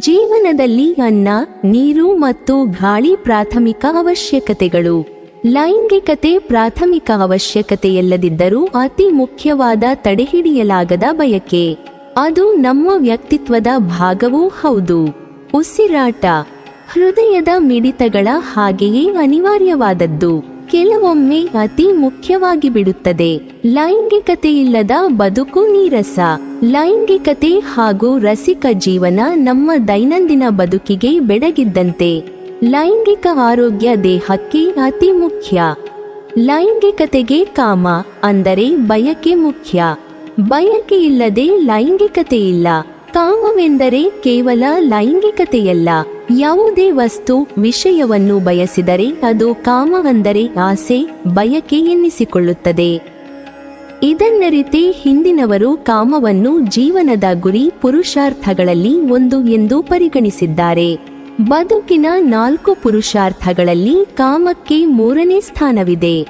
ಜೀವನದಲ್ಲಿ ಅನ್ನ, ನೀರು ಮತ್ತು ಗಾಳಿ ಪ್ರಾಥಮಿಕ ಅವಶ್ಯಕತೆಗಳು. ಲೈಂಗಿಕತೆ ಪ್ರಾಥಮಿಕ ಅವಶ್ಯಕತೆಯಲ್ಲದಿದ್ದರೂ ಅತಿ ಮುಖ್ಯವಾದ ತಡೆಹಿಡಿಯಲಾಗದ ಬಯಕೆ. ಅದು ನಮ್ಮ ವ್ಯಕ್ತಿತ್ವದ ಭಾಗವೂ ಹೌದು. ಉಸಿರಾಟ. ಹೃದಯದ ಮಿಡಿತಗಳ ಹಾಗೆಯೇ ಅನಿವಾರ್ಯವಾದದ್ದು. ಕೆಲವೊಮ್ಮೆ ಅತಿ ಮುಖ್ಯವಾಗಿ ಬಿಡುತ್ತದೆ. ಲೈಂಗಿಕತೆಯಿಲ್ಲದ ಬದುಕು ನೀರಸ. ಲೈಂಗಿಕತೆ ಹಾಗೂ ರಸಿಕ ಜೀವನ ನಮ್ಮ ದೈನಂದಿನ ಬದುಕಿಗೆ ಬೆಡಗಿದ್ದಂತೆ. ಲೈಂಗಿಕ ಆರೋಗ್ಯ ದೇಹಕ್ಕೆ ಅತಿ ಮುಖ್ಯ. ಲೈಂಗಿಕತೆಗೆ ಕಾಮ ಅಂದರೆ ಬಯಕೆ ಮುಖ್ಯ. ಬಯಕೆ ಇಲ್ಲದೆ ಲೈಂಗಿಕತೆ ಇಲ್ಲ. ಕಾಮವೆಂದರೆ ಕೇವಲ ಲೈಂಗಿಕತೆಯಲ್ಲ. ಯಾವುದೇ ವಸ್ತು ವಿಷಯವನ್ನು ಬಯಸಿದರೆ ಅದು ಕಾಮವೆಂದರೆ ಆಸೆ, ಬಯಕೆ ಎನ್ನಿಸಿಕೊಳ್ಳುತ್ತದೆ. ಇದನ್ನರಿತೆ ಹಿಂದಿನವರು ಕಾಮವನ್ನು ಜೀವನದ ಗುರಿ ಪುರುಷಾರ್ಥಗಳಲ್ಲಿ ಒಂದು ಎಂದು ಪರಿಗಣಿಸಿದ್ದಾರೆ. ಬದುಕಿನ ನಾಲ್ಕು ಪುರುಷಾರ್ಥಗಳಲ್ಲಿ ಕಾಮಕ್ಕೆ ಮೂರನೇ ಸ್ಥಾನವಿದೆ.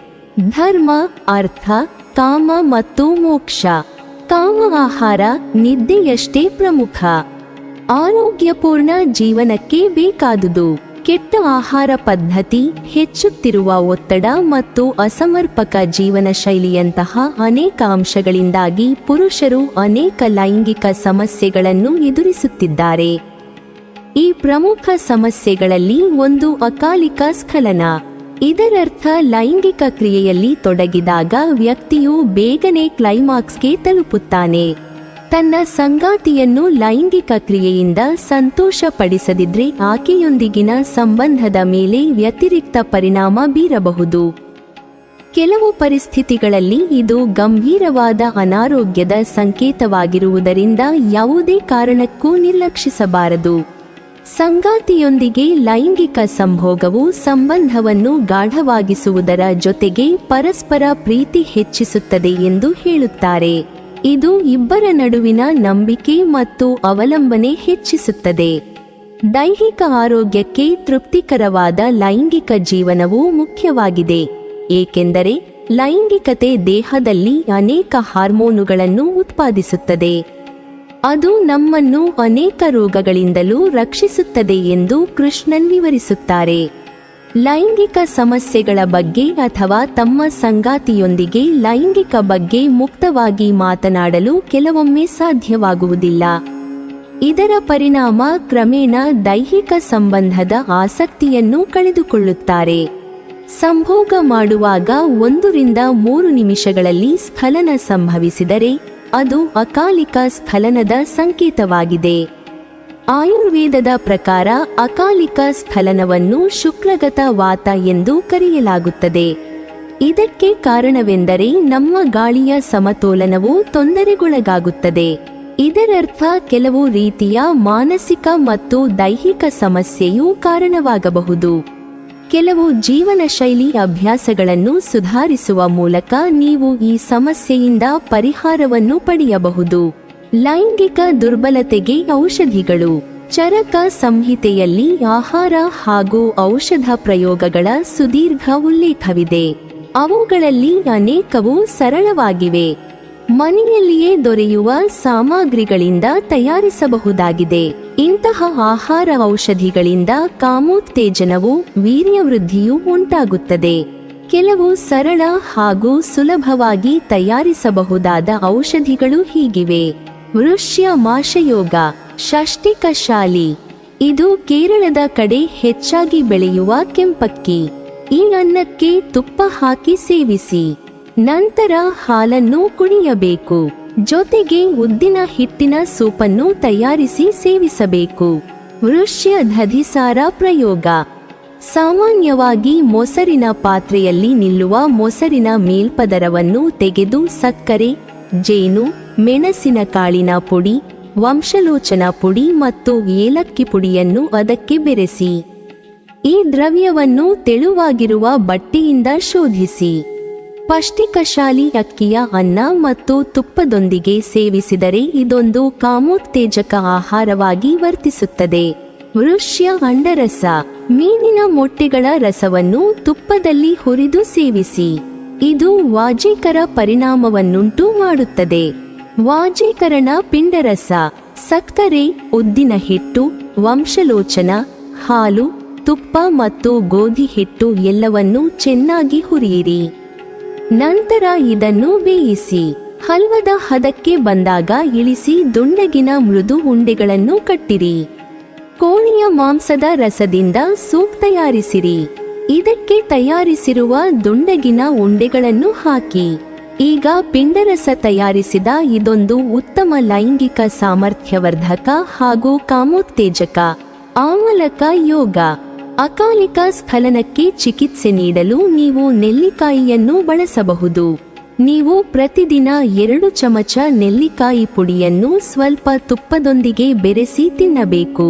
ಧರ್ಮ, ಅರ್ಥ, ಕಾಮ ಮತ್ತು ಮೋಕ್ಷ. ಕಾಮ ಆಹಾರ ನಿದ್ದೆಯಷ್ಟೇ ಪ್ರಮುಖ. ಆರೋಗ್ಯಪೂರ್ಣ ಜೀವನಕ್ಕೆ ಬೇಕಾದುದು. ಕೆಟ್ಟ ಆಹಾರ ಪದ್ಧತಿ ಹೆಚ್ಚುತ್ತಿರುವ ಒತ್ತಡ ಮತ್ತು ಅಸಮರ್ಪಕ ಜೀವನ ಶೈಲಿಯಂತಹ ಅನೇಕ ಅಂಶಗಳಿಂದಾಗಿ ಪುರುಷರು ಅನೇಕ ಲೈಂಗಿಕ ಸಮಸ್ಯೆಗಳನ್ನು ಎದುರಿಸುತ್ತಿದ್ದಾರೆ. ಈ ಪ್ರಮುಖ ಸಮಸ್ಯೆಗಳಲ್ಲಿ ಒಂದು ಅಕಾಲಿಕ ಸ್ಖಲನ. ಇದರರ್ಥ ಲೈಂಗಿಕ ಕ್ರಿಯೆಯಲ್ಲಿ ತೊಡಗಿದಾಗ ವ್ಯಕ್ತಿಯು ಬೇಗನೆ ಕ್ಲೈಮಾಕ್ಸ್ಗೆ ತಲುಪುತ್ತಾನೆ. ತನ್ನ ಸಂಗಾತಿಯನ್ನು ಲೈಂಗಿಕ ಕ್ರಿಯೆಯಿಂದ ಸಂತೋಷಪಡಿಸದಿದ್ರೆ ಆಕೆಯೊಂದಿಗಿನ ಸಂಬಂಧದ ಮೇಲೆ ವ್ಯತಿರಿಕ್ತ ಪರಿಣಾಮ ಬೀರಬಹುದು. ಕೆಲವು ಪರಿಸ್ಥಿತಿಗಳಲ್ಲಿ ಇದು ಗಂಭೀರವಾದ ಅನಾರೋಗ್ಯದ ಸಂಕೇತವಾಗಿರುವುದರಿಂದ ಯಾವುದೇ ಕಾರಣಕ್ಕೂ ನಿರ್ಲಕ್ಷಿಸಬಾರದು. ಸಂಗಾತಿಯೊಂದಿಗೆ ಲೈಂಗಿಕ ಸಂಭೋಗವು ಸಂಬಂಧವನ್ನು ಗಾಢವಾಗಿಸುವುದರ ಜೊತೆಗೆ ಪರಸ್ಪರ ಪ್ರೀತಿ ಹೆಚ್ಚಿಸುತ್ತದೆ ಎಂದು ಹೇಳುತ್ತಾರೆ. ಇದು ಇಬ್ಬರ ನಡುವಿನ ನಂಬಿಕೆ ಮತ್ತು ಅವಲಂಬನೆ ಹೆಚ್ಚಿಸುತ್ತದೆ. ದೈಹಿಕ ಆರೋಗ್ಯಕ್ಕೆ ತೃಪ್ತಿಕರವಾದ ಲೈಂಗಿಕ ಜೀವನವು ಮುಖ್ಯವಾಗಿದೆ. ಏಕೆಂದರೆ ಲೈಂಗಿಕತೆ ದೇಹದಲ್ಲಿ ಅನೇಕ ಹಾರ್ಮೋನುಗಳನ್ನು ಉತ್ಪಾದಿಸುತ್ತದೆ. ಅದು ನಮ್ಮನ್ನು ಅನೇಕ ರೋಗಗಳಿಂದಲೂ ರಕ್ಷಿಸುತ್ತದೆ ಎಂದು ಕೃಷ್ಣನ್ ವಿವರಿಸುತ್ತಾರೆ. ಲೈಂಗಿಕ ಸಮಸ್ಯೆಗಳ ಬಗ್ಗೆ ಅಥವಾ ತಮ್ಮ ಸಂಗಾತಿಯೊಂದಿಗೆ ಲೈಂಗಿಕ ಬಗ್ಗೆ ಮುಕ್ತವಾಗಿ ಮಾತನಾಡಲು ಕೆಲವೊಮ್ಮೆ ಸಾಧ್ಯವಾಗುವುದಿಲ್ಲ. ಇದರ ಪರಿಣಾಮ ಕ್ರಮೇಣ ದೈಹಿಕ ಸಂಬಂಧದ ಆಸಕ್ತಿಯನ್ನು ಕಳೆದುಕೊಳ್ಳುತ್ತಾರೆ. ಸಂಭೋಗ ಮಾಡುವಾಗ ಒಂದರಿಂದ ಮೂರು ನಿಮಿಷಗಳಲ್ಲಿ ಸ್ಖಲನ ಸಂಭವಿಸಿದರೆ ಅದು ಅಕಾಲಿಕ ಸ್ಖಲನದ ಸಂಕೇತವಾಗಿದೆ. ಆಯುರ್ವೇದದ ಪ್ರಕಾರ ಅಕಾಲಿಕ ಸ್ಖಲನವನ್ನು ಶುಕ್ರಗತ ವಾತ ಎಂದು ಕರೆಯಲಾಗುತ್ತದೆ. ಇದಕ್ಕೆ ಕಾರಣವೆಂದರೆ ನಮ್ಮ ಗಾಳಿಯ ಸಮತೋಲನವು ತೊಂದರೆಗೊಳಗಾಗುತ್ತದೆ. ಇದರರ್ಥ ಕೆಲವು ರೀತಿಯ ಮಾನಸಿಕ ಮತ್ತು ದೈಹಿಕ ಸಮಸ್ಯೆಯೂ ಕಾರಣವಾಗಬಹುದು. ಕೆಲವು ಜೀವನ ಶೈಲಿ ಅಭ್ಯಾಸಗಳನ್ನು ಸುಧಾರಿಸುವ ಮೂಲಕ ನೀವು ಈ ಸಮಸ್ಯೆಯಿಂದ ಪರಿಹಾರವನ್ನು ಪಡೆಯಬಹುದು. ಲೈಂಗಿಕ ದುರ್ಬಲತೆಗೆ ಔಷಧಿಗಳು. ಚರಕ ಸಂಹಿತೆಯಲ್ಲಿ ಆಹಾರ ಹಾಗೂ ಔಷಧ ಪ್ರಯೋಗಗಳ ಸುದೀರ್ಘ ಉಲ್ಲೇಖವಿದೆ. ಅವುಗಳಲ್ಲಿ ಅನೇಕವು ಸರಳವಾಗಿವೆ. ಮನೆಯಲ್ಲಿಯೇ ದೊರೆಯುವ ಸಾಮಗ್ರಿಗಳಿಂದ ತಯಾರಿಸಬಹುದಾಗಿದೆ. ಇಂತಹ ಆಹಾರ ಔಷಧಿಗಳಿಂದ ಕಾಮೋತ್ತೇಜನವು ವೀರ್ಯವೃದ್ಧಿಯೂ ಉಂಟಾಗುತ್ತದೆ. ಕೆಲವು ಸರಳ ಹಾಗೂ ಸುಲಭವಾಗಿ ತಯಾರಿಸಬಹುದಾದ ಔಷಧಿಗಳು ಹೀಗಿವೆ. ವೃಷ್ಯ ಮಾಶಯೋಗ ಷಷ್ಟಿಕ ಶಾಲಿ ಇದು ಕೇರಳದ ಕಡೆ ಹೆಚ್ಚಾಗಿ ಬೆಳೆಯುವ ಕೆಂಪಕ್ಕಿ. ಈ ಅನ್ನಕ್ಕೆ ತುಪ್ಪ ಹಾಕಿ ಸೇವಿಸಿ. ನಂತರ ಹಾಲನ್ನು ಕುಣಿಯಬೇಕು. ಜೊತೆಗೆ ಉದ್ದಿನ ಹಿಟ್ಟಿನ ಸೂಪನ್ನು ತಯಾರಿಸಿ ಸೇವಿಸಬೇಕು. ವೃಷ್ಯ ದಧಿಸಾರ ಪ್ರಯೋಗ. ಸಾಮಾನ್ಯವಾಗಿ ಮೊಸರಿನ ಪಾತ್ರೆಯಲ್ಲಿ ನಿಲ್ಲುವ ಮೊಸರಿನ ಮೇಲ್ಪದರವನ್ನು ತೆಗೆದು ಸಕ್ಕರೆ, ಜೇನು ಮೆಣಸಿನ ಕಾಳಿನ ಪುಡಿ, ವಂಶಲೋಚನ ಪುಡಿ ಮತ್ತು ಏಲಕ್ಕಿ ಪುಡಿಯನ್ನು ಅದಕ್ಕೆ ಬೆರೆಸಿ. ಈ ದ್ರವ್ಯವನ್ನು ತೆಳುವಾಗಿರುವ ಬಟ್ಟೆಯಿಂದ ಶೋಧಿಸಿ. ಪಷ್ಟಿಕಶಾಲಿ ಅಕ್ಕಿಯ ಅನ್ನ ಮತ್ತು ತುಪ್ಪದೊಂದಿಗೆ ಸೇವಿಸಿದರೆ ಇದೊಂದು ಕಾಮೋತ್ತೇಜಕ ಆಹಾರವಾಗಿ ವರ್ತಿಸುತ್ತದೆ. ವೃಷ್ಯ ಅಂಡರಸ. ಮೀನಿನ ಮೊಟ್ಟೆಗಳ ರಸವನ್ನು ತುಪ್ಪದಲ್ಲಿ ಹುರಿದು ಸೇವಿಸಿ. ಇದು ವಾಜೀಕರ ಪರಿಣಾಮವನ್ನುಂಟು ಮಾಡುತ್ತದೆ. ವಾಜೀಕರಣ ಪಿಂಡರಸ. ಸಕ್ಕರೆ, ಉದ್ದಿನ ಹಿಟ್ಟು, ವಂಶಲೋಚನ, ಹಾಲು, ತುಪ್ಪ ಮತ್ತು ಗೋಧಿ ಹಿಟ್ಟು ಎಲ್ಲವನ್ನೂ ಚೆನ್ನಾಗಿ ಹುರಿಯಿರಿ. ನಂತರ ಇದನ್ನು ಬೇಯಿಸಿ, ಹಲ್ವದ ಹದಕ್ಕೆ ಬಂದಾಗ ಇಳಿಸಿ ದುಂಡಗಿನ ಮೃದು ಉಂಡೆಗಳನ್ನು ಕಟ್ಟಿರಿ. ಕೋಳಿಯ ಮಾಂಸದ ರಸದಿಂದ ಸೂಪ್ ತಯಾರಿಸಿರಿ. ಇದಕ್ಕೆ ತಯಾರಿಸಿರುವ ದುಂಡಗಿನ ಉಂಡೆಗಳನ್ನು ಹಾಕಿ. ಈಗ ಪಿಂಡರಸ ತಯಾರಿಸಿದ ಇದೊಂದು ಉತ್ತಮ ಲೈಂಗಿಕ ಸಾಮರ್ಥ್ಯವರ್ಧಕ ಹಾಗೂ ಕಾಮೋತ್ತೇಜಕ ಆಮಲಕ ಯೋಗ. ಅಕಾಲಿಕ ಸ್ಖಲನಕ್ಕೆ ಚಿಕಿತ್ಸೆ ನೀಡಲು ನೀವು ನೆಲ್ಲಿಕಾಯಿಯನ್ನು ಬಳಸಬಹುದು. ನೀವು ಪ್ರತಿದಿನ ಎರಡು ಚಮಚ ನೆಲ್ಲಿಕಾಯಿ ಪುಡಿಯನ್ನು ಸ್ವಲ್ಪ ತುಪ್ಪದೊಂದಿಗೆ ಬೆರೆಸಿ ತಿನ್ನಬೇಕು.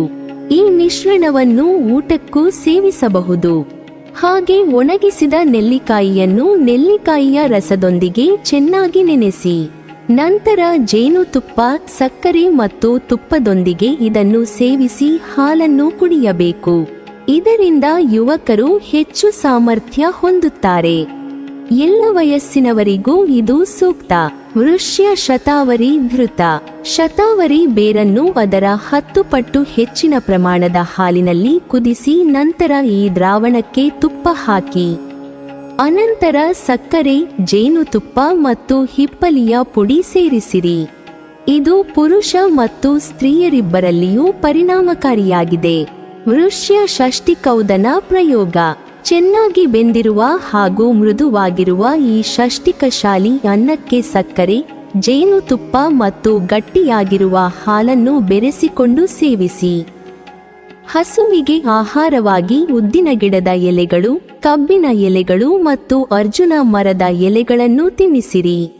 ಈ ಮಿಶ್ರಣವನ್ನು ಊಟಕ್ಕೂ ಸೇವಿಸಬಹುದು. ಹಾಗೆ ಒಣಗಿಸಿದ ನೆಲ್ಲಿಕಾಯಿಯನ್ನು ನೆಲ್ಲಿಕಾಯಿಯ ರಸದೊಂದಿಗೆ ಚೆನ್ನಾಗಿ ನೆನೆಸಿ. ನಂತರ ಜೇನುತುಪ್ಪ, ಸಕ್ಕರೆ ಮತ್ತು ತುಪ್ಪದೊಂದಿಗೆ ಇದನ್ನು ಸೇವಿಸಿ ಹಾಲನ್ನು ಕುಡಿಯಬೇಕು. ಇದರಿಂದ ಯುವಕರು ಹೆಚ್ಚು ಸಾಮರ್ಥ್ಯ ಹೊಂದುತ್ತಾರೆ. ಎಲ್ಲ ವಯಸ್ಸಿನವರಿಗೂ ಇದು ಸೂಕ್ತ. ವೃಷ್ಯ ಶತಾವರಿ ಧೃತ. ಶತಾವರಿ ಬೇರನ್ನು ಅದರ ಹತ್ತು ಪಟ್ಟು ಹೆಚ್ಚಿನ ಪ್ರಮಾಣದ ಹಾಲಿನಲ್ಲಿ ಕುದಿಸಿ ನಂತರ ಈ ದ್ರಾವಣಕ್ಕೆ ತುಪ್ಪ ಹಾಕಿ. ಅನಂತರ ಸಕ್ಕರೆ, ಜೇನುತುಪ್ಪ ಮತ್ತು ಹಿಪ್ಪಲಿಯ ಪುಡಿ ಸೇರಿಸಿರಿ. ಇದು ಪುರುಷ ಮತ್ತು ಸ್ತ್ರೀಯರಿಬ್ಬರಲ್ಲಿಯೂ ಪರಿಣಾಮಕಾರಿಯಾಗಿದೆ. ವೃಷ್ಯ ಷಷ್ಟಿಕೌದನ ಪ್ರಯೋಗ. ಚೆನ್ನಾಗಿ ಬೆಂದಿರುವ ಹಾಗೂ ಮೃದುವಾಗಿರುವ ಈ ಷಷ್ಟಿಕಶಾಲಿ ಅನ್ನಕ್ಕೆ ಸಕ್ಕರೆ ಜೇನುತುಪ್ಪ ಮತ್ತು ಗಟ್ಟಿಯಾಗಿರುವ ಹಾಲನ್ನು ಬೆರೆಸಿಕೊಂಡು ಸೇವಿಸಿ. ಹಸುವಿಗೆ ಆಹಾರವಾಗಿ ಉದ್ದಿನ ಗಿಡದ ಎಲೆಗಳು, ಕಬ್ಬಿನ ಎಲೆಗಳು ಮತ್ತು ಅರ್ಜುನ ಮರದ ಎಲೆಗಳನ್ನು ತಿನ್ನಿಸಿರಿ.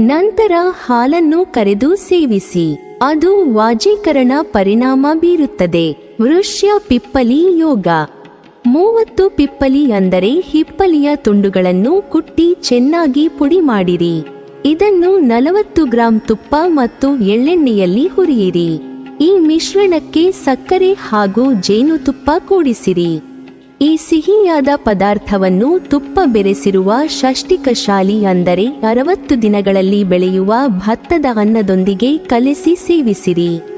ನಂತರ ಹಾಲನ್ನು ಕರೆದು ಸೇವಿಸಿ. ಅದು ವಾಜೀಕರಣ ಪರಿಣಾಮ ಬೀರುತ್ತದೆ. ವೃಷ್ಯ ಪಿಪ್ಪಲಿ ಯೋಗ. ಮೂವತ್ತು ಪಿಪ್ಪಲಿ ಅಂದರೆ ಹಿಪ್ಪಲಿಯ ತುಂಡುಗಳನ್ನು ಕುಟ್ಟಿ ಚೆನ್ನಾಗಿ ಪುಡಿ ಮಾಡಿರಿ. ಇದನ್ನು ನಲವತ್ತು ಗ್ರಾಂ ತುಪ್ಪ ಮತ್ತು ಎಳ್ಳೆಣ್ಣೆಯಲ್ಲಿ ಹುರಿಯಿರಿ. ಈ ಮಿಶ್ರಣಕ್ಕೆ ಸಕ್ಕರೆ ಹಾಗೂ ಜೇನುತುಪ್ಪ ಕೂಡಿಸಿರಿ. ಈ ಸಿಹಿಯಾದ ಪದಾರ್ಥವನ್ನು ತುಪ್ಪ ಬೆರೆಸಿರುವ ಷಷ್ಟಿಕಶಾಲಿ ಅಂದರೆ ಅರವತ್ತು ದಿನಗಳಲ್ಲಿ ಬೆಳೆಯುವ ಭತ್ತದ ಅನ್ನದೊಂದಿಗೆ ಕಲಸಿ ಸೇವಿಸಿರಿ.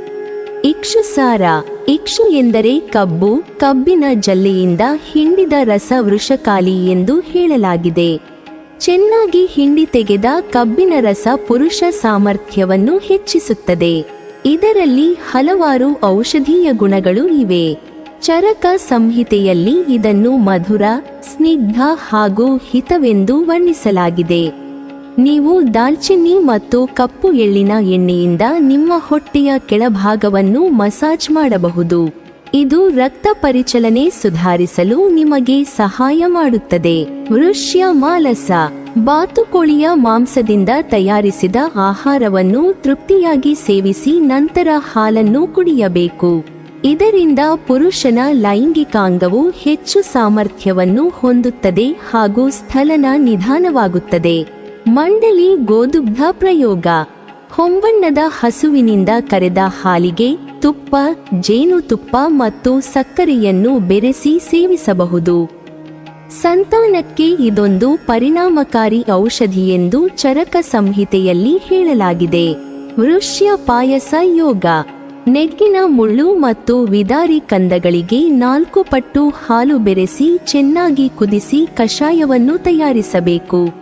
ಇಕ್ಷುಸಾರ ಇಕ್ಷು ಎಂದರೆ ಕಬ್ಬು, ಕಬ್ಬಿನ ಜಲ್ಲೆಯಿಂದ ಹಿಂಡಿದ ರಸ ವೃಷಕಾಲಿ ಎಂದು ಹೇಳಲಾಗಿದೆ. ಚೆನ್ನಾಗಿ ಹಿಂಡಿ ತೆಗೆದ ಕಬ್ಬಿನ ರಸ ಪುರುಷ ಸಾಮರ್ಥ್ಯವನ್ನು ಹೆಚ್ಚಿಸುತ್ತದೆ. ಇದರಲ್ಲಿ ಹಲವಾರು ಔಷಧೀಯ ಗುಣಗಳು ಇವೆ. ಚರಕ ಸಂಹಿತೆಯಲ್ಲಿ ಇದನ್ನು ಮಧುರ, ಸ್ನಿಗ್ಧ ಹಾಗೂ ಹಿತವೆಂದು ವರ್ಣಿಸಲಾಗಿದೆ. ನೀವು ದಾಲ್ಚಿನ್ನಿ ಮತ್ತು ಕಪ್ಪು ಎಳ್ಳಿನ ಎಣ್ಣೆಯಿಂದ ನಿಮ್ಮ ಹೊಟ್ಟೆಯ ಕೆಳಭಾಗವನ್ನು ಮಸಾಜ್ ಮಾಡಬಹುದು. ಇದು ರಕ್ತ ಪರಿಚಲನೆ ಸುಧಾರಿಸಲು ನಿಮಗೆ ಸಹಾಯ ಮಾಡುತ್ತದೆ. ವೃಷ್ಯ ಮಾಲಸ, ಬಾತುಕೋಳಿಯ ಮಾಂಸದಿಂದ ತಯಾರಿಸಿದ ಆಹಾರವನ್ನು ತೃಪ್ತಿಯಾಗಿ ಸೇವಿಸಿ ನಂತರ ಹಾಲನ್ನು ಕುಡಿಯಬೇಕು. ಇದರಿಂದ ಪುರುಷನ ಲೈಂಗಿಕಾಂಗವು ಹೆಚ್ಚು ಸಾಮರ್ಥ್ಯವನ್ನು ಹೊಂದುತ್ತದೆ ಹಾಗೂ ಸ್ಥಲನ ನಿಧಾನವಾಗುತ್ತದೆ. ಮಂಡಲಿ ಗೋದುಗ್ಧ ಪ್ರಯೋಗ. ಹೊಂಬಣ್ಣದ ಹಸುವಿನಿಂದ ಕರೆದ ಹಾಲಿಗೆ ತುಪ್ಪ ಜೇನುತುಪ್ಪ ಮತ್ತು ಸಕ್ಕರೆಯನ್ನು ಬೆರೆಸಿ ಸೇವಿಸಬಹುದು. ಸಂತಾನಕ್ಕೆ ಇದೊಂದು ಪರಿಣಾಮಕಾರಿ ಔಷಧಿ ಎಂದು ಚರಕ ಸಂಹಿತೆಯಲ್ಲಿ ಹೇಳಲಾಗಿದೆ. ವೃಷ್ಯ ಪಾಯಸ ಯೋಗ. ನೆಗ್ಗಿನ ಮುಳ್ಳು ಮತ್ತು ವಿದಾರಿ ಕಂದಗಳಿಗೆ ನಾಲ್ಕು ಪಟ್ಟು ಹಾಲು ಬೆರೆಸಿ ಚೆನ್ನಾಗಿ ಕುದಿಸಿ ಕಷಾಯವನ್ನು ತಯಾರಿಸಬೇಕು.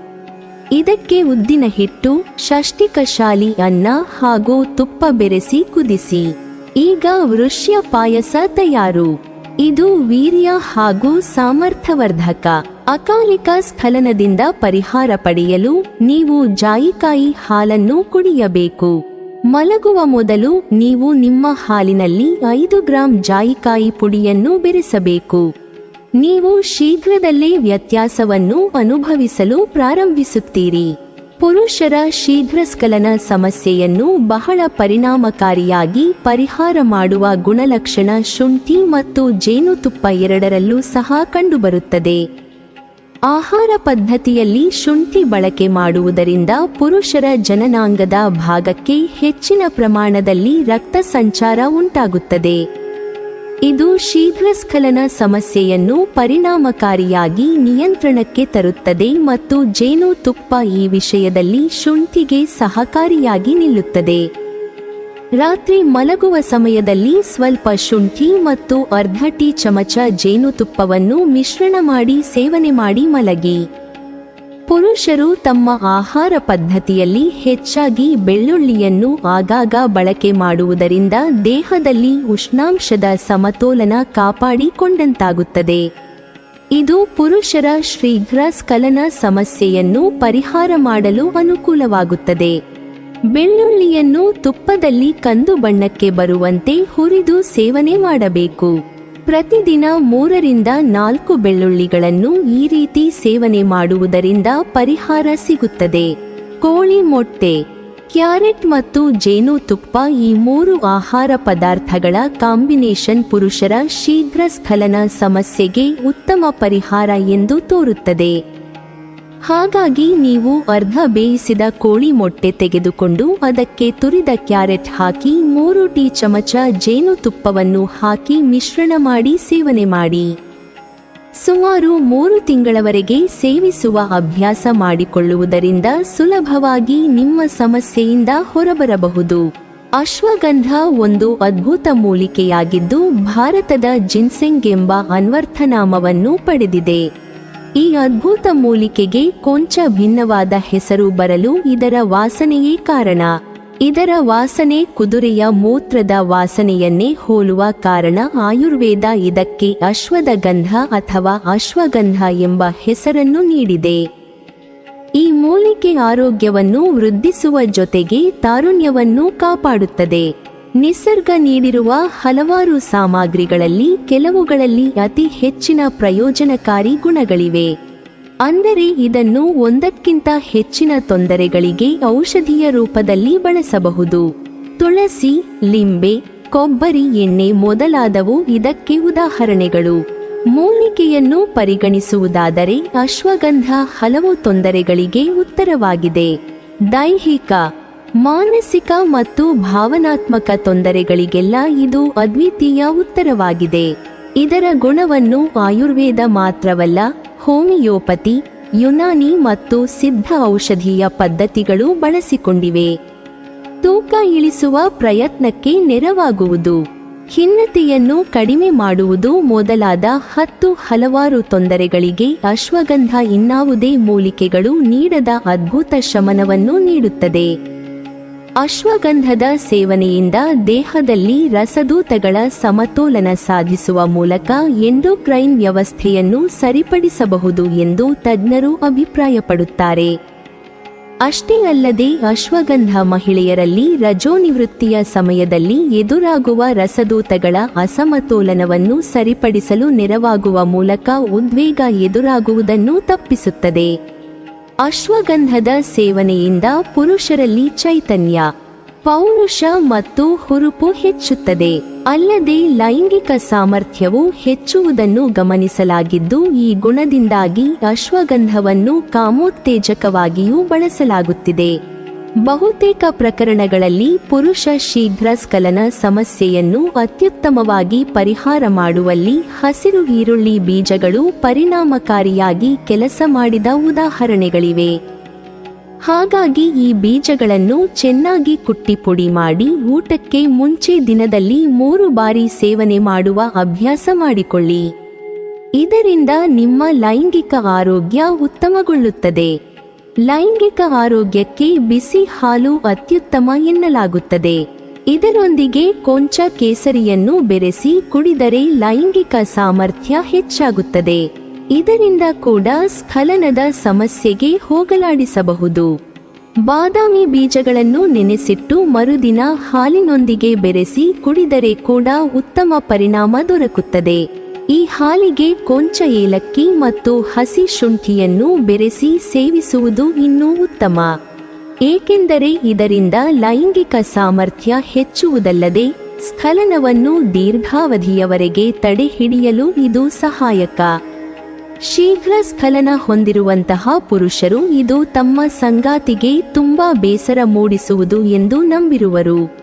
ಇದಕ್ಕೆ ಉದ್ದಿನ ಹಿಟ್ಟು ಷಷ್ಟಿಕಶಾಲಿ ಅನ್ನ ಹಾಗೂ ತುಪ್ಪ ಬೆರೆಸಿ ಕುದಿಸಿ. ಈಗ ವೃಷ್ಯ ಪಾಯಸ ತಯಾರು. ಇದು ವೀರ್ಯ ಹಾಗೂ ಸಾಮರ್ಥ್ಯವರ್ಧಕ, ಅಕಾಲಿಕ ಸ್ಖಲನದಿಂದ ಪರಿಹಾರ ಪಡೆಯಲು ನೀವು ಜಾಯಿಕಾಯಿ ಹಾಲನ್ನು ಕುಡಿಯಬೇಕು. ಮಲಗುವ ಮೊದಲು ನೀವು ನಿಮ್ಮ ಹಾಲಿನಲ್ಲಿ ಐದು ಗ್ರಾಂ ಜಾಯಿಕಾಯಿ ಪುಡಿಯನ್ನು ಬೆರೆಸಬೇಕು. ನೀವು ಶೀಘ್ರದಲ್ಲೇ ವ್ಯತ್ಯಾಸವನ್ನು ಅನುಭವಿಸಲು ಪ್ರಾರಂಭಿಸುತ್ತೀರಿ. ಪುರುಷರ ಶೀಘ್ರ ಸ್ಕಲನ ಸಮಸ್ಯೆಯನ್ನು ಬಹಳ ಪರಿಣಾಮಕಾರಿಯಾಗಿ ಪರಿಹಾರ ಮಾಡುವ ಗುಣಲಕ್ಷಣ ಶುಂಠಿ ಮತ್ತು ಜೇನುತುಪ್ಪ ಎರಡರಲ್ಲೂ ಸಹ ಕಂಡುಬರುತ್ತದೆ. ಆಹಾರ ಪದ್ಧತಿಯಲ್ಲಿ ಶುಂಠಿ ಬಳಕೆ ಮಾಡುವುದರಿಂದ ಪುರುಷರ ಜನನಾಂಗದ ಭಾಗಕ್ಕೆ ಹೆಚ್ಚಿನ ಪ್ರಮಾಣದಲ್ಲಿ ರಕ್ತ ಸಂಚಾರ ಉಂಟಾಗುತ್ತದೆ. ಇದು ಶೀಘ್ರಸ್ಖಲನ ಸಮಸ್ಯೆಯನ್ನು ಪರಿಣಾಮಕಾರಿಯಾಗಿ ನಿಯಂತ್ರಣಕ್ಕೆ ತರುತ್ತದೆ ಮತ್ತು ಜೇನುತುಪ್ಪ ಈ ವಿಷಯದಲ್ಲಿ ಶುಂಠಿಗೆ ಸಹಕಾರಿಯಾಗಿ ನಿಲ್ಲುತ್ತದೆ. ರಾತ್ರಿ ಮಲಗುವ ಸಮಯದಲ್ಲಿ ಸ್ವಲ್ಪ ಶುಂಠಿ ಮತ್ತು ಅರ್ಧ ಟೀ ಚಮಚ ಜೇನುತುಪ್ಪವನ್ನು ಮಿಶ್ರಣ ಮಾಡಿ ಸೇವನೆ ಮಾಡಿ ಮಲಗಿ. ಪುರುಷರು ತಮ್ಮ ಆಹಾರ ಪದ್ಧತಿಯಲ್ಲಿ ಹೆಚ್ಚಾಗಿ ಬೆಳ್ಳುಳ್ಳಿಯನ್ನು ಆಗಾಗ ಬಳಕೆ ಮಾಡುವುದರಿಂದ ದೇಹದಲ್ಲಿ ಉಷ್ಣಾಂಶದ ಸಮತೋಲನ ಕಾಪಾಡಿಕೊಂಡಂತಾಗುತ್ತದೆ. ಇದು ಪುರುಷರ ಶೀಘ್ರ ಸ್ಖಲನ ಸಮಸ್ಯೆಯನ್ನು ಪರಿಹಾರ ಮಾಡಲು ಅನುಕೂಲವಾಗುತ್ತದೆ. ಬೆಳ್ಳುಳ್ಳಿಯನ್ನು ತುಪ್ಪದಲ್ಲಿ ಕಂದು ಬಣ್ಣಕ್ಕೆ ಬರುವಂತೆ ಹುರಿದು ಸೇವನೆ ಮಾಡಬೇಕು. ಪ್ರತಿದಿನ ಮೂರರಿಂದ ನಾಲ್ಕು ಬೆಳ್ಳುಳ್ಳಿಗಳನ್ನು ಈ ರೀತಿ ಸೇವನೆ ಮಾಡುವುದರಿಂದ ಪರಿಹಾರ ಸಿಗುತ್ತದೆ. ಕೋಳಿ ಮೊಟ್ಟೆ, ಕ್ಯಾರೆಟ್ ಮತ್ತು ಜೇನುತುಪ್ಪ ಈ ಮೂರು ಆಹಾರ ಪದಾರ್ಥಗಳ ಕಾಂಬಿನೇಷನ್ ಪುರುಷರ ಶೀಘ್ರ ಸ್ಖಲನ ಸಮಸ್ಯೆಗೆ ಉತ್ತಮ ಪರಿಹಾರ ಎಂದು ತೋರುತ್ತದೆ. ಹಾಗಾಗಿ ನೀವು ಅರ್ಧ ಬೇಯಿಸಿದ ಕೋಳಿ ಮೊಟ್ಟೆ ತೆಗೆದುಕೊಂಡು ಅದಕ್ಕೆ ತುರಿದ ಕ್ಯಾರೆಟ್ ಹಾಕಿ ಮೂರು ಟೀ ಚಮಚ ಜೇನುತುಪ್ಪವನ್ನು ಹಾಕಿ ಮಿಶ್ರಣ ಮಾಡಿ ಸೇವನೆ ಮಾಡಿ. ಸುಮಾರು ಮೂರು ತಿಂಗಳವರೆಗೆ ಸೇವಿಸುವ ಅಭ್ಯಾಸ ಮಾಡಿಕೊಳ್ಳುವುದರಿಂದ ಸುಲಭವಾಗಿ ನಿಮ್ಮ ಸಮಸ್ಯೆಯಿಂದ ಹೊರಬರಬಹುದು. ಅಶ್ವಗಂಧ ಒಂದು ಅದ್ಭುತ ಮೂಲಿಕೆಯಾಗಿದ್ದು ಭಾರತದ ಜಿನ್ಸೆಂಗ್ ಎಂಬ ಅನ್ವರ್ಥನಾಮವನ್ನು ಪಡೆದಿದೆ. ಈ ಅದ್ಭುತ ಮೂಲಿಕೆಗೆ ಕೊಂಚ ಭಿನ್ನವಾದ ಹೆಸರು ಬರಲು ಇದರ ವಾಸನೆಯೇ ಕಾರಣ. ಇದರ ವಾಸನೆ ಕುದುರೆಯ ಮೂತ್ರದ ವಾಸನೆಯನ್ನೇ ಹೋಲುವ ಕಾರಣ ಆಯುರ್ವೇದ ಇದಕ್ಕೆ ಅಶ್ವದ ಗಂಧ ಅಥವಾ ಅಶ್ವಗಂಧ ಎಂಬ ಹೆಸರನ್ನು ನೀಡಿದೆ. ಈ ಮೂಲಿಕೆ ಆರೋಗ್ಯವನ್ನು ವೃದ್ಧಿಸುವ ಜೊತೆಗೆ ತಾರುಣ್ಯವನ್ನು ಕಾಪಾಡುತ್ತದೆ. ನಿಸರ್ಗ ನೀಡಿರುವ ಹಲವಾರು ಸಾಮಗ್ರಿಗಳಲ್ಲಿ ಕೆಲವುಗಳಲ್ಲಿ ಅತಿ ಹೆಚ್ಚಿನ ಪ್ರಯೋಜನಕಾರಿ ಗುಣಗಳಿವೆ. ಅಂದರೆ ಇದನ್ನು ಒಂದಕ್ಕಿಂತ ಹೆಚ್ಚಿನ ತೊಂದರೆಗಳಿಗೆ ಔಷಧಿಯ ರೂಪದಲ್ಲಿ ಬಳಸಬಹುದು. ತುಳಸಿ, ಲಿಂಬೆ, ಕೊಬ್ಬರಿ, ಎಣ್ಣೆ ಮೊದಲಾದವು ಇದಕ್ಕೆ ಉದಾಹರಣೆಗಳು. ಮೂಲಿಕೆಯನ್ನು ಪರಿಗಣಿಸುವುದಾದರೆ ಅಶ್ವಗಂಧ ಹಲವು ತೊಂದರೆಗಳಿಗೆ ಉತ್ತರವಾಗಿದೆ. ದೈಹಿಕ ಮಾನಸಿಕ ಮತ್ತು ಭಾವನಾತ್ಮಕ ತೊಂದರೆಗಳಿಗೆಲ್ಲ ಇದು ಅದ್ವಿತೀಯ ಉತ್ತರವಾಗಿದೆ. ಇದರ ಗುಣವನ್ನು ಆಯುರ್ವೇದ ಮಾತ್ರವಲ್ಲ, ಹೋಮಿಯೋಪತಿ, ಯುನಾನಿ ಮತ್ತು ಸಿದ್ಧ ಔಷಧೀಯ ಪದ್ಧತಿಗಳು ಬಳಸಿಕೊಂಡಿವೆ. ತೂಕ ಇಳಿಸುವ ಪ್ರಯತ್ನಕ್ಕೆ ನೆರವಾಗುವುದು. ಖಿನ್ನತೆಯನ್ನು ಕಡಿಮೆ ಮಾಡುವುದು ಮೊದಲಾದ ಹತ್ತು ಹಲವಾರು ತೊಂದರೆಗಳಿಗೆ ಅಶ್ವಗಂಧ ಇನ್ನಾವುದೇ ಮೂಲಿಕೆಗಳು ನೀಡದ ಅದ್ಭುತ ಶಮನವನ್ನು ನೀಡುತ್ತದೆ. ಅಶ್ವಗಂಧದ ಸೇವನೆಯಿಂದ ದೇಹದಲ್ಲಿ ರಸದೂತಗಳ ಸಮತೋಲನ ಸಾಧಿಸುವ ಮೂಲಕ ಎಂಡೋಕ್ರೈನ್ ವ್ಯವಸ್ಥೆಯನ್ನು ಸರಿಪಡಿಸಬಹುದು ಎಂದು ತಜ್ಞರು ಅಭಿಪ್ರಾಯಪಡುತ್ತಾರೆ. ಅಷ್ಟೇ ಅಲ್ಲದೆ ಅಶ್ವಗಂಧ ಮಹಿಳೆಯರಲ್ಲಿ ರಜೋನಿವೃತ್ತಿಯ ಸಮಯದಲ್ಲಿ ಎದುರಾಗುವ ರಸದೂತಗಳ ಅಸಮತೋಲನವನ್ನು ಸರಿಪಡಿಸಲು ನೆರವಾಗುವ ಮೂಲಕ ಉದ್ವೇಗ ಎದುರಾಗುವುದನ್ನು ತಪ್ಪಿಸುತ್ತದೆ. ಅಶ್ವಗಂಧದ ಸೇವನೆಯಿಂದ ಪುರುಷರಲ್ಲಿ ಚೈತನ್ಯ. ಪೌರುಷ ಮತ್ತು ಹುರುಪು ಹೆಚ್ಚುತ್ತದೆ. ಅಲ್ಲದೆ ಲೈಂಗಿಕ ಸಾಮರ್ಥ್ಯವು ಹೆಚ್ಚುವುದನ್ನು ಗಮನಿಸಲಾಗಿದ್ದು, ಈ ಗುಣದಿಂದಾಗಿ ಅಶ್ವಗಂಧವನ್ನು ಕಾಮೋತ್ತೇಜಕವಾಗಿಯೂ ಬಳಸಲಾಗುತ್ತಿದೆ. ಬಹುತೇಕ ಪ್ರಕರಣಗಳಲ್ಲಿ ಪುರುಷ ಶೀಘ್ರ ಸ್ಖಲನ ಸಮಸ್ಯೆಯನ್ನು ಅತ್ಯುತ್ತಮವಾಗಿ ಪರಿಹಾರ ಮಾಡುವಲ್ಲಿ ಹಸಿರು ಈರುಳ್ಳಿ ಬೀಜಗಳು ಪರಿಣಾಮಕಾರಿಯಾಗಿ ಕೆಲಸ ಮಾಡಿದ ಉದಾಹರಣೆಗಳಿವೆ. ಹಾಗಾಗಿ ಈ ಬೀಜಗಳನ್ನು ಚೆನ್ನಾಗಿ ಕುಟ್ಟಿ ಪುಡಿ ಮಾಡಿ ಊಟಕ್ಕೆ ಮುಂಚೆ ದಿನದಲ್ಲಿ ಮೂರು ಬಾರಿ ಸೇವನೆ ಮಾಡುವ ಅಭ್ಯಾಸ ಮಾಡಿಕೊಳ್ಳಿ. ಇದರಿಂದ ನಿಮ್ಮ ಲೈಂಗಿಕ ಆರೋಗ್ಯ ಉತ್ತಮಗೊಳ್ಳುತ್ತದೆ. ಲೈಂಗಿಕ ಆರೋಗ್ಯಕ್ಕೆ ಬಿಸಿ ಹಾಲು ಅತ್ಯುತ್ತಮ ಎನ್ನಲಾಗುತ್ತದೆ. ಇದರೊಂದಿಗೆ ಕೊಂಚ ಕೇಸರಿಯನ್ನು ಬೆರೆಸಿ ಕುಡಿದರೆ ಲೈಂಗಿಕ ಸಾಮರ್ಥ್ಯ ಹೆಚ್ಚಾಗುತ್ತದೆ. ಇದರಿಂದ ಕೂಡ ಸ್ಖಲನದ ಸಮಸ್ಯೆಗೆ ಹೋಗಲಾಡಿಸಬಹುದು. ಬಾದಾಮಿ ಬೀಜಗಳನ್ನು ನೆನೆಸಿಟ್ಟು ಮರುದಿನ ಹಾಲಿನೊಂದಿಗೆ ಬೆರೆಸಿ ಕುಡಿದರೆ ಕೂಡ ಉತ್ತಮ ಪರಿಣಾಮ ದೊರಕುತ್ತದೆ. ಈ ಹಾಲಿಗೆ ಕೊಂಚ ಏಲಕ್ಕಿ ಮತ್ತು ಹಸಿ ಶುಂಠಿಯನ್ನು ಬೆರೆಸಿ ಸೇವಿಸುವುದು ಇನ್ನೂ ಉತ್ತಮ. ಏಕೆಂದರೆ ಇದರಿಂದ ಲೈಂಗಿಕ ಸಾಮರ್ಥ್ಯ ಹೆಚ್ಚುವುದಲ್ಲದೆ ಸ್ಖಲನವನ್ನು ದೀರ್ಘಾವಧಿಯವರೆಗೆ ತಡೆಹಿಡಿಯಲು ಇದು ಸಹಾಯಕ. ಶೀಘ್ರ ಸ್ಖಲನ ಹೊಂದಿರುವಂತಹ ಪುರುಷರು ಇದು ತಮ್ಮ ಸಂಗಾತಿಗೆ ತುಂಬಾ ಬೇಸರ ಮೂಡಿಸುವುದು ಎಂದು ನಂಬಿರುವರು.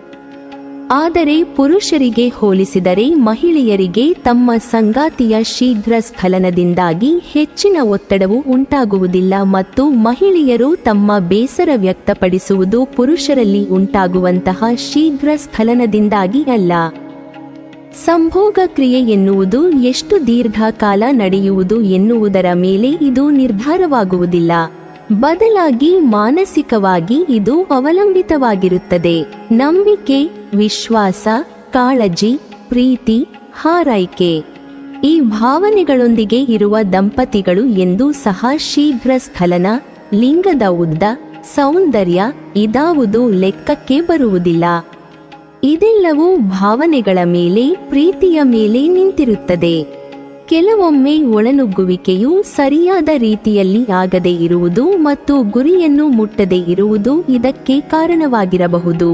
ಆದರೆ ಪುರುಷರಿಗೆ ಹೋಲಿಸಿದರೆ ಮಹಿಳೆಯರಿಗೆ ತಮ್ಮ ಸಂಗಾತಿಯ ಶೀಘ್ರ ಸ್ಖಲನದಿಂದಾಗಿ ಹೆಚ್ಚಿನ ಒತ್ತಡವು ಉಂಟಾಗುವುದಿಲ್ಲ ಮತ್ತು ಮಹಿಳೆಯರು ತಮ್ಮ ಬೇಸರ ವ್ಯಕ್ತಪಡಿಸುವುದು ಪುರುಷರಲ್ಲಿ ಉಂಟಾಗುವಂತಹ ಶೀಘ್ರ ಸ್ಖಲನದಿಂದಾಗಿ ಅಲ್ಲ. ಸಂಭೋಗ ಕ್ರಿಯೆ ಎನ್ನುವುದು ಎಷ್ಟು ದೀರ್ಘಕಾಲ ನಡೆಯುವುದು ಎನ್ನುವುದರ ಮೇಲೆ ಇದು ನಿರ್ಧಾರವಾಗುವುದಿಲ್ಲ. ಬದಲಾಗಿ ಮಾನಸಿಕವಾಗಿ ಇದು ಅವಲಂಬಿತವಾಗಿರುತ್ತದೆ. ನಂಬಿಕೆ, ವಿಶ್ವಾಸ, ಕಾಳಜಿ, ಪ್ರೀತಿ, ಹಾರೈಕೆ ಈ ಭಾವನೆಗಳೊಂದಿಗೆ ಇರುವ ದಂಪತಿಗಳು ಎಂದು ಸಹ ಶೀಘ್ರ ಸ್ಖಲನ, ಲಿಂಗದ ಉದ್ದ, ಸೌಂದರ್ಯ ಇದಾವುದು ಲೆಕ್ಕಕ್ಕೆ ಬರುವುದಿಲ್ಲ. ಇದೆಲ್ಲವೂ ಭಾವನೆಗಳ ಮೇಲೆ, ಪ್ರೀತಿಯ ಮೇಲೆ ನಿಂತಿರುತ್ತದೆ. ಕೆಲವೊಮ್ಮೆ ಒಳನುಗ್ಗುವಿಕೆಯು ಸರಿಯಾದ ರೀತಿಯಲ್ಲಿ ಆಗದೆ ಇರುವುದು ಮತ್ತು ಗುರಿಯನ್ನು ಮುಟ್ಟದೇ ಇರುವುದು ಇದಕ್ಕೆ ಕಾರಣವಾಗಿರಬಹುದು.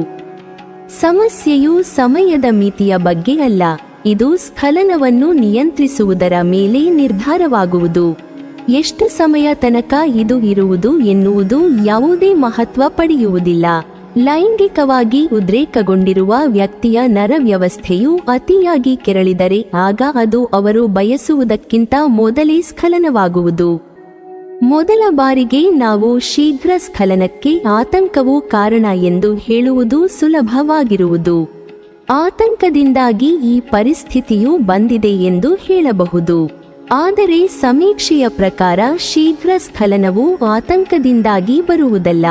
ಸಮಸ್ಯೆಯು ಸಮಯದ ಮಿತಿಯ ಬಗ್ಗೆ ಅಲ್ಲ, ಇದು ಸ್ಖಲನವನ್ನು ನಿಯಂತ್ರಿಸುವುದರ ಮೇಲೆ ನಿರ್ಧಾರವಾಗುವುದು. ಎಷ್ಟು ಸಮಯ ತನಕ ಇದು ಇರುವುದು ಎನ್ನುವುದು ಯಾವುದೇ ಮಹತ್ವ ಪಡೆಯುವುದಿಲ್ಲ. ಲೈಂಗಿಕವಾಗಿ ಉದ್ರೇಕಗೊಂಡಿರುವ ವ್ಯಕ್ತಿಯ ನರವ್ಯವಸ್ಥೆಯು ಅತಿಯಾಗಿ ಕೆರಳಿದರೆ ಆಗ ಅದು ಅವರು ಬಯಸುವುದಕ್ಕಿಂತ ಮೊದಲೇ ಸ್ಖಲನವಾಗುವುದು. ಮೊದಲ ಬಾರಿಗೆ ನಾವು ಶೀಘ್ರ ಸ್ಖಲನಕ್ಕೆ ಆತಂಕವು ಕಾರಣ ಎಂದು ಹೇಳುವುದು ಸುಲಭವಾಗಿರುವುದು. ಆತಂಕದಿಂದಾಗಿ ಈ ಪರಿಸ್ಥಿತಿಯು ಬಂದಿದೆ ಎಂದು ಹೇಳಬಹುದು. ಆದರೆ ಸಮೀಕ್ಷೆಯ ಪ್ರಕಾರ ಶೀಘ್ರ ಸ್ಖಲನವು ಆತಂಕದಿಂದಾಗಿ ಬರುವುದಲ್ಲ.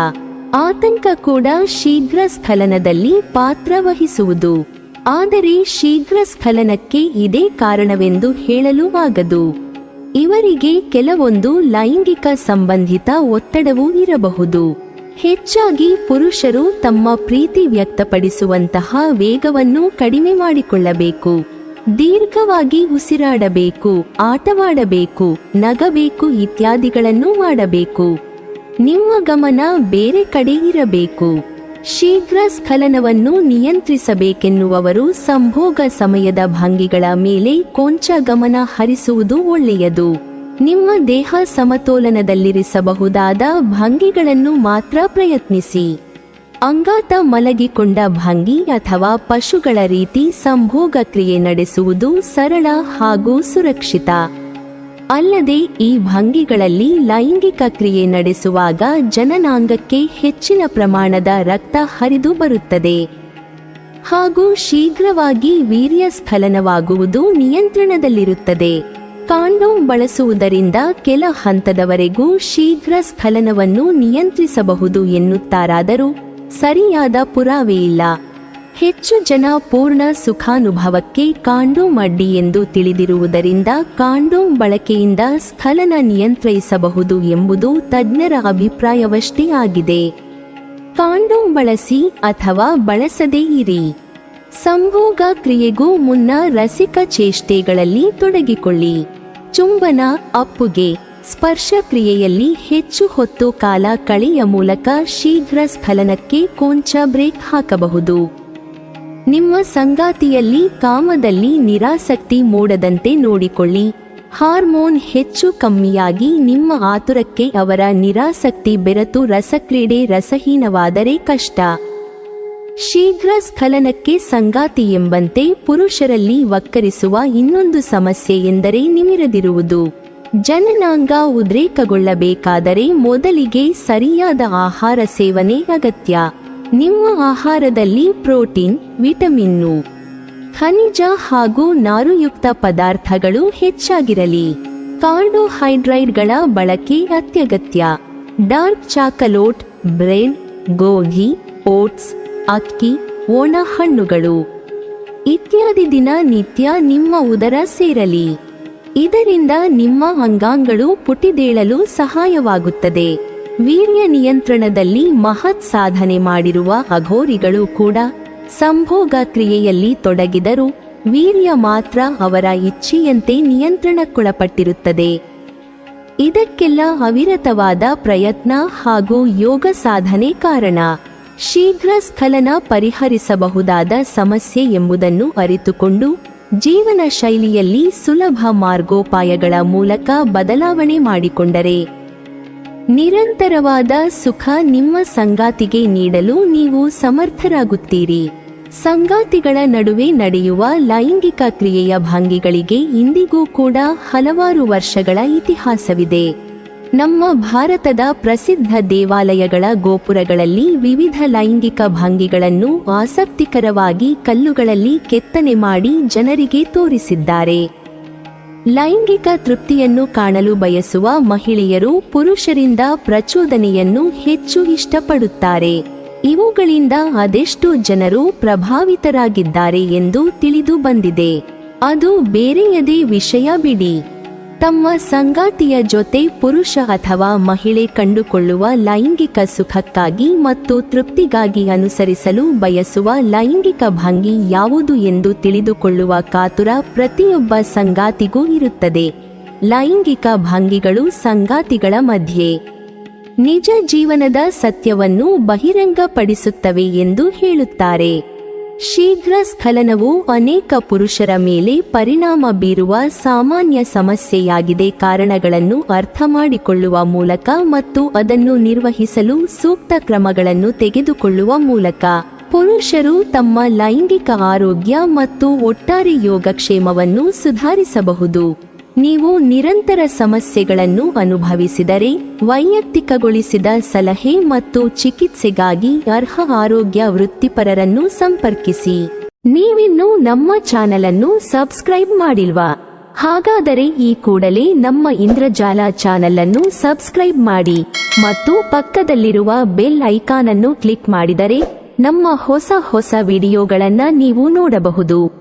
ಆತಂಕ ಕೂಡ ಶೀಘ್ರ ಸ್ಖಲನದಲ್ಲಿ ಪಾತ್ರವಹಿಸುವುದು. ಆದರೆ ಶೀಘ್ರ ಸ್ಖಲನಕ್ಕೆ ಇದೇ ಕಾರಣವೆಂದು ಹೇಳಲು ಆಗದು. ಇವರಿಗೆ ಕೆಲವೊಂದು ಲೈಂಗಿಕ ಸಂಬಂಧಿತ ಒತ್ತಡವೂ ಇರಬಹುದು. ಹೆಚ್ಚಾಗಿ ಪುರುಷರು ತಮ್ಮ ಪ್ರೀತಿ ವ್ಯಕ್ತಪಡಿಸುವಂತಹ ವೇಗವನ್ನು ಕಡಿಮೆ ಮಾಡಿಕೊಳ್ಳಬೇಕು. ದೀರ್ಘವಾಗಿ ಉಸಿರಾಡಬೇಕು, ಆಟವಾಡಬೇಕು, ನಗಬೇಕು ಇತ್ಯಾದಿಗಳನ್ನು ಮಾಡಬೇಕು. ನಿಮ್ಮ ಗಮನ ಬೇರೆ ಕಡೆ ಇರಬೇಕು. ಶೀಘ್ರ ಸ್ಖಲನವನ್ನು ನಿಯಂತ್ರಿಸಬೇಕೆನ್ನುವವರು ಸಂಭೋಗ ಸಮಯದ ಭಂಗಿಗಳ ಮೇಲೆ ಕೊಂಚ ಗಮನ ಹರಿಸುವುದು ಒಳ್ಳೆಯದು. ನಿಮ್ಮ ದೇಹ ಸಮತೋಲನದಲ್ಲಿರಿಸಬಹುದಾದ ಭಂಗಿಗಳನ್ನು ಮಾತ್ರ ಪ್ರಯತ್ನಿಸಿ. ಅಂಗಾತ ಮಲಗಿಕೊಂಡ ಭಂಗಿ ಅಥವಾ ಪಶುಗಳ ರೀತಿ ಸಂಭೋಗ ಕ್ರಿಯೆ ನಡೆಸುವುದು ಸರಳ ಹಾಗೂ ಸುರಕ್ಷಿತ. ಅಲ್ಲದೆ ಈ ಭಂಗಿಗಳಲ್ಲಿ ಲೈಂಗಿಕ ಕ್ರಿಯೆ ನಡೆಸುವಾಗ ಜನನಾಂಗಕ್ಕೆ ಹೆಚ್ಚಿನ ಪ್ರಮಾಣದ ರಕ್ತ ಹರಿದು ಬರುತ್ತದೆ. ಹಾಗೂ ಶೀಘ್ರವಾಗಿ ವೀರ್ಯ ಸ್ಖಲನವಾಗುವುದು ನಿಯಂತ್ರಣದಲ್ಲಿರುತ್ತದೆ. ಕಾಂಡೋಮ್ ಬಳಸುವುದರಿಂದ ಕೆಲ ಹಂತದವರೆಗೂ ಶೀಘ್ರ ಸ್ಖಲನವನ್ನು ನಿಯಂತ್ರಿಸಬಹುದು ಎನ್ನುತ್ತಾರಾದರೂ ಸರಿಯಾದ ಪುರಾವೆಯಿಲ್ಲ. ಹೆಚ್ಚು ಜನ ಪೂರ್ಣ ಸುಖಾನುಭವಕ್ಕೆ ಕಾಂಡೋಮ್ ಅಡ್ಡಿ ಎಂದು ತಿಳಿದಿರುವುದರಿಂದ ಕಾಂಡೋಮ್ ಬಳಕೆಯಿಂದ ಸ್ಖಲನ ನಿಯಂತ್ರಿಸಬಹುದು ಎಂಬುದು ತಜ್ಞರ ಅಭಿಪ್ರಾಯವಷ್ಟೇ ಆಗಿದೆ. ಕಾಂಡೋಮ್ ಬಳಸಿ ಅಥವಾ ಬಳಸದೇ ಇರಿ. ಸಂಭೋಗ ಕ್ರಿಯೆಗೂ ಮುನ್ನ ರಸಿಕ ಚೇಷ್ಟೆಗಳಲ್ಲಿ ತೊಡಗಿಕೊಳ್ಳಿ. ಚುಂಬನ ಅಪ್ಪುಗೆ ಸ್ಪರ್ಶ ಕ್ರಿಯೆಯಲ್ಲಿ ಹೆಚ್ಚು ಹೊತ್ತು ಕಾಲ ಕಳೆಯ ಮೂಲಕ ಶೀಘ್ರ ಸ್ಖಲನಕ್ಕೆ ಕೊಂಚ ಬ್ರೇಕ್ ಹಾಕಬಹುದು. ನಿಮ್ಮ ಸಂಗಾತಿಯಲ್ಲಿ ಕಾಮದಲ್ಲಿ ನಿರಾಸಕ್ತಿ ಮೂಡದಂತೆ ನೋಡಿಕೊಳ್ಳಿ. ಹಾರ್ಮೋನ್ ಹೆಚ್ಚು ಕಮ್ಮಿಯಾಗಿ ನಿಮ್ಮ ಆತುರಕ್ಕೆ ಅವರ ನಿರಾಸಕ್ತಿ ಬೆರೆತು ರಸಕ್ರೀಡೆ ರಸಹೀನವಾದರೆ ಕಷ್ಟ. ಶೀಘ್ರ ಸ್ಖಲನಕ್ಕೆ ಸಂಗಾತಿ ಎಂಬಂತೆ ಪುರುಷರಲ್ಲಿ ವಕ್ಕರಿಸುವ ಇನ್ನೊಂದು ಸಮಸ್ಯೆ ಎಂದರೆ ನಿಮಿರದಿರುವುದು. ಜನನಾಂಗ ಉದ್ರೇಕಗೊಳ್ಳಬೇಕಾದರೆ ಮೊದಲಿಗೆ ಸರಿಯಾದ ಆಹಾರ ಸೇವನೆ ಅಗತ್ಯ. ನಿಮ್ಮ ಆಹಾರದಲ್ಲಿ ಪ್ರೋಟೀನ್ ವಿಟಮಿನ್ನು ಖನಿಜ ಹಾಗೂ ನಾರುಯುಕ್ತ ಪದಾರ್ಥಗಳು ಹೆಚ್ಚಾಗಿರಲಿ. ಕಾರ್ಬೋಹೈಡ್ರೇಟ್ಗಳ ಬಳಕೆ ಅತ್ಯಗತ್ಯ. ಡಾರ್ಕ್ ಚಾಕಲೋಟ್, ಬ್ರೆಡ್, ಗೋಧಿ, ಓಟ್ಸ್, ಅಕ್ಕಿ ಒಣ ಹಣ್ಣುಗಳು ಇತ್ಯಾದಿ ದಿನ ನಿತ್ಯ ನಿಮ್ಮ ಉದರ ಸೇರಲಿ. ಇದರಿಂದ ನಿಮ್ಮ ಅಂಗಾಂಗಳು ಪುಟಿದೇಳಲು ಸಹಾಯವಾಗುತ್ತದೆ. ವೀರ್ಯ ನಿಯಂತ್ರಣದಲ್ಲಿ ಮಹತ್ ಸಾಧನೆ ಮಾಡಿರುವ ಅಘೋರಿಗಳು ಕೂಡ ಸಂಭೋಗ ಕ್ರಿಯೆಯಲ್ಲಿ ತೊಡಗಿದರೂ ವೀರ್ಯ ಮಾತ್ರ ಅವರ ಇಚ್ಛೆಯಂತೆ ನಿಯಂತ್ರಣಕ್ಕೊಳಪಟ್ಟಿರುತ್ತದೆ. ಇದಕ್ಕೆಲ್ಲ ಅವಿರತವಾದ ಪ್ರಯತ್ನ ಹಾಗೂ ಯೋಗ ಸಾಧನೆ ಕಾರಣ. ಶೀಘ್ರ ಸ್ಖಲನ ಪರಿಹರಿಸಬಹುದಾದ ಸಮಸ್ಯೆ ಎಂಬುದನ್ನು ಅರಿತುಕೊಂಡು ಜೀವನ ಶೈಲಿಯಲ್ಲಿ ಸುಲಭ ಮಾರ್ಗೋಪಾಯಗಳ ಮೂಲಕ ಬದಲಾವಣೆ ಮಾಡಿಕೊಂಡರೆ ನಿರಂತರವಾದ ಸುಖ ನಿಮ್ಮ ಸಂಗಾತಿಗೆ ನೀಡಲು ನೀವು ಸಮರ್ಥರಾಗುತ್ತೀರಿ. ಸಂಗಾತಿಗಳ ನಡುವೆ ನಡೆಯುವ ಲೈಂಗಿಕ ಕ್ರಿಯೆಯ ಭಂಗಿಗಳಿಗೆ ಇಂದಿಗೂ ಕೂಡ ಹಲವಾರು ವರ್ಷಗಳ ಇತಿಹಾಸವಿದೆ. ನಮ್ಮ ಭಾರತದ ಪ್ರಸಿದ್ಧ ದೇವಾಲಯಗಳ ಗೋಪುರಗಳಲ್ಲಿ ವಿವಿಧ ಲೈಂಗಿಕ ಭಂಗಿಗಳನ್ನು ಆಸಕ್ತಿಕರವಾಗಿ ಕಲ್ಲುಗಳಲ್ಲಿ ಕೆತ್ತನೆ ಮಾಡಿ ಜನರಿಗೆ ತೋರಿಸಿದ್ದಾರೆ. ಲೈಂಗಿಕ ತೃಪ್ತಿಯನ್ನು ಕಾಣಲು ಬಯಸುವ ಮಹಿಳೆಯರು ಪುರುಷರಿಂದ ಪ್ರಚೋದನೆಯನ್ನು ಹೆಚ್ಚು ಇಷ್ಟಪಡುತ್ತಾರೆ. ಇವುಗಳಿಂದ ಅದೆಷ್ಟು ಜನರು ಪ್ರಭಾವಿತರಾಗಿದ್ದಾರೆ ಎಂದು ತಿಳಿದು ಬಂದಿದೆ. ಅದು ಬೇರೆಯದೇ ವಿಷಯ ಬಿಡಿ. ತಮ್ಮ ಸಂಗಾತಿಯ ಜೊತೆ ಪುರುಷ ಅಥವಾ ಮಹಿಳೆ ಕಂಡುಕೊಳ್ಳುವ ಲೈಂಗಿಕ ಸುಖಕ್ಕಾಗಿ ಮತ್ತು ತೃಪ್ತಿಗಾಗಿ ಅನುಸರಿಸಲು ಬಯಸುವ ಲೈಂಗಿಕ ಭಂಗಿ ಯಾವುದು ಎಂದು ತಿಳಿದುಕೊಳ್ಳುವ ಕಾತುರ ಪ್ರತಿಯೊಬ್ಬ ಸಂಗಾತಿಗೂ ಇರುತ್ತದೆ. ಲೈಂಗಿಕ ಭಂಗಿಗಳು ಸಂಗಾತಿಗಳ ಮಧ್ಯೆ. ನಿಜ ಜೀವನದ ಸತ್ಯವನ್ನು ಬಹಿರಂಗಪಡಿಸುತ್ತವೆ ಎಂದು ಹೇಳುತ್ತಾರೆ. ಶೀಘ್ರ ಸ್ಖಲನವು ಅನೇಕ ಪುರುಷರ ಮೇಲೆ ಪರಿಣಾಮ ಬೀರುವ ಸಾಮಾನ್ಯ ಸಮಸ್ಯೆಯಾಗಿದೆ. ಕಾರಣಗಳನ್ನು ಅರ್ಥ ಮಾಡಿಕೊಳ್ಳುವ ಮೂಲಕ ಮತ್ತು ಅದನ್ನು ನಿರ್ವಹಿಸಲು ಸೂಕ್ತ ಕ್ರಮಗಳನ್ನು ತೆಗೆದುಕೊಳ್ಳುವ ಮೂಲಕ ಪುರುಷರು ತಮ್ಮ ಲೈಂಗಿಕ ಆರೋಗ್ಯ ಮತ್ತು ಒಟ್ಟಾರೆ ಯೋಗಕ್ಷೇಮವನ್ನು ಸುಧಾರಿಸಬಹುದು. ನೀವು ನಿರಂತರ ಸಮಸ್ಯೆಗಳನ್ನು ಅನುಭವಿಸಿದರೆ ವೈಯಕ್ತಿಕಗೊಳಿಸಿದ ಸಲಹೆ ಮತ್ತು ಚಿಕಿತ್ಸೆಗಾಗಿ ಅರ್ಹ ಆರೋಗ್ಯ ವೃತ್ತಿಪರರನ್ನು ಸಂಪರ್ಕಿಸಿ. ನೀವಿನ್ನೂ ನಮ್ಮ ಚಾನೆಲ್ ಅನ್ನು ಸಬ್ಸ್ಕ್ರೈಬ್ ಮಾಡಿಲ್ವಾ? ಹಾಗಾದರೆ ಈ ಕೂಡಲೇ ನಮ್ಮ ಇಂದ್ರಜಾಲ ಚಾನೆಲ್ ಅನ್ನು ಸಬ್ಸ್ಕ್ರೈಬ್ ಮಾಡಿ ಮತ್ತು ಪಕ್ಕದಲ್ಲಿರುವ ಬೆಲ್ ಐಕಾನ್ ಅನ್ನು ಕ್ಲಿಕ್ ಮಾಡಿದರೆ ನಮ್ಮ ಹೊಸ ಹೊಸ ವಿಡಿಯೋಗಳನ್ನು ನೀವು ನೋಡಬಹುದು.